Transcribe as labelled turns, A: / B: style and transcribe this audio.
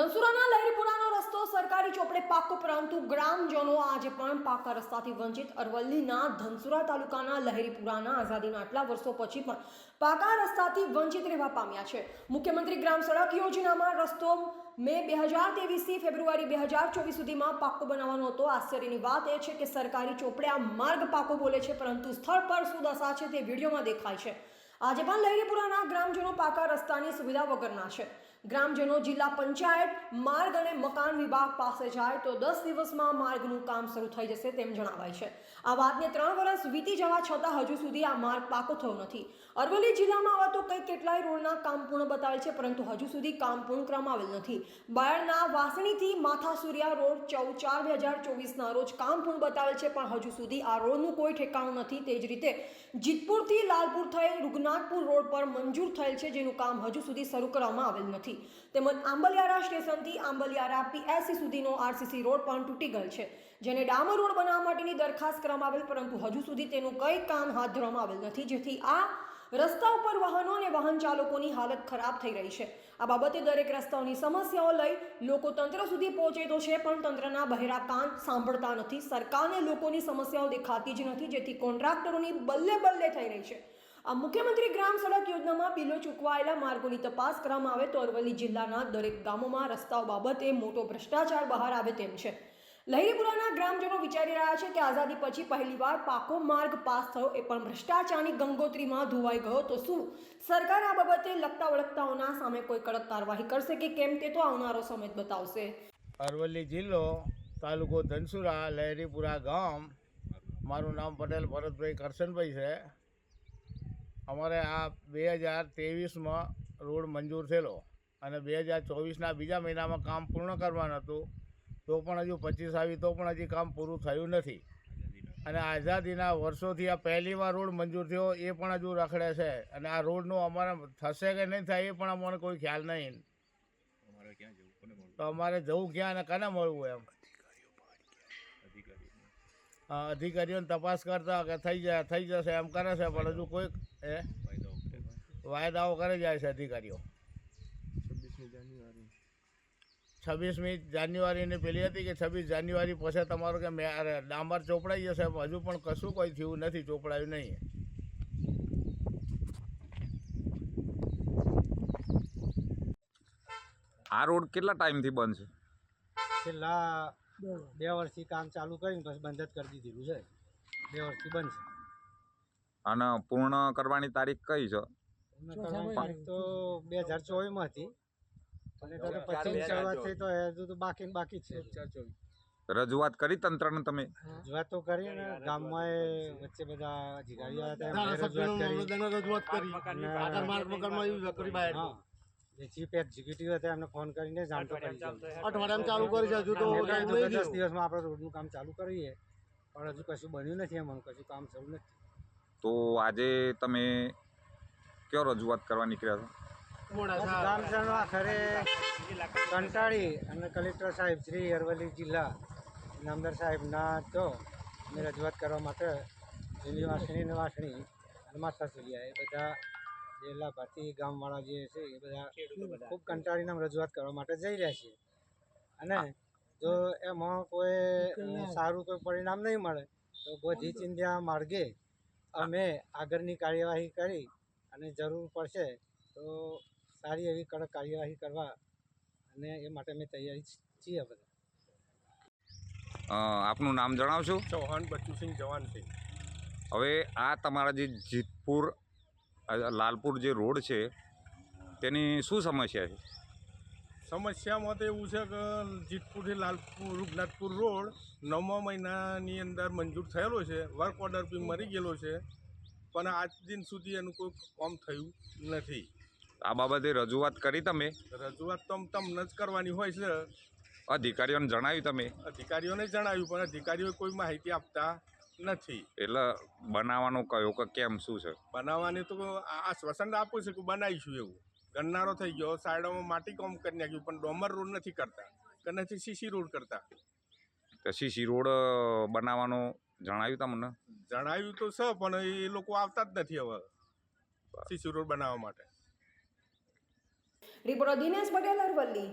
A: ધનસુરાના લહેરીપુરાનો રસ્તો સરકારી ચોપડે પાકો પરંતુ ગ્રામજનો આજે પણ પાકા રસ્તાથી વંચિત. અરવલ્લીના ધનસુરા તાલુકાના લહેરીપુરાના આઝાદીના આટલા વર્ષો પછી પણ પાકા રસ્તાથી વંચિત રહેવા પામ્યા છે. મુખ્યમંત્રી ગ્રામ સડક યોજનામાં રસ્તો મે બે હજાર ત્રેવીસથી ફેબ્રુઆરી બે હજાર ચોવીસ સુધીમાં પાકો બનાવવાનો હતો. આશ્ચર્યની વાત એ છે કે સરકારી ચોપડે આ માર્ગ પાકો બોલે છે, પરંતુ સ્થળ પર શું દશા છે તે વિડીયોમાં દેખાય છે. આજે પણ લહેરીપુરાના ગ્રામજનો પાકા રસ્તાની સુવિધા વગરના છે. ગ્રામજનો જિલ્લા પંચાયત, માર્ગ અને મકાન વિભાગ પાસે જાય તો દસ દિવસમાં માર્ગનું કામ શરૂ થઈ જશે તેમ જણાવાય છે. આ વાતને ત્રણ વર્ષ વીતી જવા છતાં હજુ સુધી આ માર્ગ પાકો થયો નથી. અરવલ્લી જિલ્લામાં આવા તો કંઈ કેટલાય રોડના કામ પૂર્ણ બતાવેલ છે, પરંતુ હજુ સુધી કામ પૂર્ણ કરવામાં આવેલ નથી. બાયડના વાસણીથી માથાસુરિયા રોડ ચૌદ ચાર બે હજાર ચોવીસના રોજ કામ પૂર્ણ બતાવેલ છે, પણ હજુ સુધી આ રોડનું કોઈ ઠેકાણું નથી. તે જ રીતે જીતપુરથી લાલપુર થઈ રૂગનાથપુર રોડ પર મંજૂર થયેલ છે, જેનું કામ હજુ સુધી શરૂ કરવામાં આવેલ નથી. તેમજ આંબલિયારા સ્ટેશનથી આંબલિયારા પીએસસી સુધીનો આરસીસી રોડ પણ તૂટી ગયેલ છે, જેને ડામર રોડ બનાવવા માટેની દરખાસ્ત કરવામાં આવેલ, પરંતુ હજુ સુધી તેનું કંઈ કામ હાથ ધરવામાં આવેલ નથી. જેથી આ રસ્તા ઉપર વાહનો અને વાહન ચાલકોની હાલત ખરાબ થઈ રહી છે. આ બાબતે દરેક રસ્તાઓની સમસ્યાઓ લઈ લોકો તંત્ર સુધી પહોંચે તો છે, પણ તંત્રના બહેરા કાન સાંભળતા નથી. સરકારને લોકોની સમસ્યાઓ દેખાતી જ નથી, જેથી કોન્ટ્રાક્ટરોની બલ્લે બલ્લે થઈ રહી છે. આ મુખ્યમંત્રી ગ્રામ સડક યોજનામાં બિલો ચૂકવાયેલા માર્ગોની તપાસ કરવામાં આવે તો અરવલ્લી જિલ્લાના દરેક ગામોમાં રસ્તાઓ બાબતે મોટો ભ્રષ્ટાચાર બહાર આવે તેમ છે. લહેરીપુરાના ગ્રામજનો વિચારી રહ્યા છે કે આઝાદી પછી પહેલીવાર પાકો માર્ગ પાસ થયો એ પણ ભ્રષ્ટાચારની ગંગોત્રીમાં ધોવાઈ ગયો. તો શું સરકાર આ બાબતે લગતા વળગતાઓના સામે કોઈ કડક કાર્યવાહી કરશે કે કેમ તે તો આવનારો સમય બતાવશે.
B: અરવલ્લી જિલ્લો તાલુકો ધનસુરા લહેરીપુરા ગામ મારું નામ પટેલ ભરતભાઈ કરશનભાઈ છે. અમારે આ બે હજાર ત્રેવીસમાં રોડ મંજૂર થયેલો અને બે હજાર ચોવીસના બીજા મહિનામાં કામ પૂર્ણ કરવાનું હતું, તો પણ હજુ પચીસ આવી, તો પણ હજી કામ પૂરું થયું નથી. અને આઝાદીના વર્ષોથી આ પહેલીવાર રોડ મંજૂર થયો, એ પણ હજુ રખડે છે. અને આ રોડનું અમારે થશે કે નહીં થાય, એ પણ અમને કોઈ ખ્યાલ નહીં. તો અમારે જવું ક્યાં અને કને મળવું એમ? અધિકારીઓને તપાસ કરતા કે થઈ જાય થઈ જશે એમ કરે છે પણ હજુ કોઈક એ વાયદાઓ કરે જાય છે અધિકારીઓ. છવ્વીસમી જાન્યુઆરીની પેલી હતી કે છવ્વીસ જાન્યુઆરી પછી તમારો કે મેં અરે, ડામર ચોપડાઈ જશે હજુ પણ કશું કોઈ થયું નથી ચોપડાયું નહીં.
C: આ રોડ કેટલા ટાઈમથી બંધ છે?
D: છેલ્લા બે વર્ષથી કામ ચાલુ કરીને પછી બંધ જ કરી દીધેલું છે. બે વર્ષથી બંધ છે.
C: અને પૂર્ણ કરવાની તારીખ કઈ છે?
D: તારીખ તો બે હજાર ચોવીસમાં હતી. અને શરૂઆત થઈ તો હજુ તો બાકી ને બાકી છે.
C: રજૂઆત કરી તંત્રને તમે?
D: રજૂઆત તો કરી ને ગામમાં એ વચ્ચે બધા અધિકારીઓ હતા રજૂઆત કરી. જે ચીફ એક્ઝિક્યુટિવ હતા એમને ફોન કરીને જાણતો કરી અઠવાડિયામાં ચાલુ કરી છે હજુ તો દસ દિવસમાં આપણે રોડનું કામ ચાલુ કરીએ પણ હજુ કશું બન્યું નથી એમાં કશું કામ શરૂ નથી.
C: તો આજે તમે કયો રજૂઆત કરવા નીકળ્યા છો?
D: ગામજનો આખરે કંટાળી અને કલેક્ટર સાહેબ શ્રી અરવલ્લી જિલ્લા નામદાર સાહેબના તો અમે રજૂઆત કરવા માટે લીલી વાસણી ને વાસણી અને માથા સુલિયા એ બધા જે લાભાર્થી ગામવાળા જે છે એ બધા ખૂબ કંટાળીને રજૂઆત કરવા માટે જઈ રહ્યા છીએ અને જો એમાં કોઈ સારું કોઈ પરિણામ નહીં મળે તો ગોધી ચિંધ્યા માર્ગે અમે આગળની કાર્યવાહી કરી અને જરૂર પડશે તો સારી એવી કડક કાર્યવાહી કરવા અને એ માટે અમે તૈયારી છીએ બધા.
C: આપનું નામ જણાવશો?
E: ચૌહાણ બચ્ચુસિંહ જવાનસિંહ.
C: હવે આ તમારા જે જીતપુર લાલપુર જે રોડ છે તેની શું સમસ્યા છે?
E: સમસ્યામાં તો એવું છે કે જીતપુરથી લાલપુર રૂપનાથપુર રોડ નવમા મહિનાની અંદર મંજૂર થયેલો છે વર્ક ઓર્ડર બી મરી ગયેલો છે પણ આજ દિન સુધી એનું કોઈ કામ થયું નથી.
C: આ બાબતે રજૂઆત કરી તમે?
E: રજૂઆત તો તમને જ કરવાની હોય છે.
C: અધિકારીઓને જણાવ્યું તમે?
E: અધિકારીઓને જણાવ્યું પણ અધિકારીઓ કોઈ માહિતી આપતા નથી.
C: એટલે બનાવવાનું કયો કે કેમ શું છે?
E: બનાવવાની તો આ- આશ્વાસન આપું છે કે બનાવીશું એવું. ગન્નારો થઈ ગયો સાઈડોમાં માટી કોમ કરી નાખ્યું પણ ડોમર રોડ નથી કરતા. કે નથી સીસી રોડ કરતા.
C: તો સીસી રોડ બનાવવાનું જણાવ્યું તમને?
E: જણાવ્યું તો છે પણ એ લોકો આવતા જ નથી હવે સીસી રોડ બનાવવા માટે.
A: રિપોર્ટર દિનેશ પટેલ અરવલ્લી.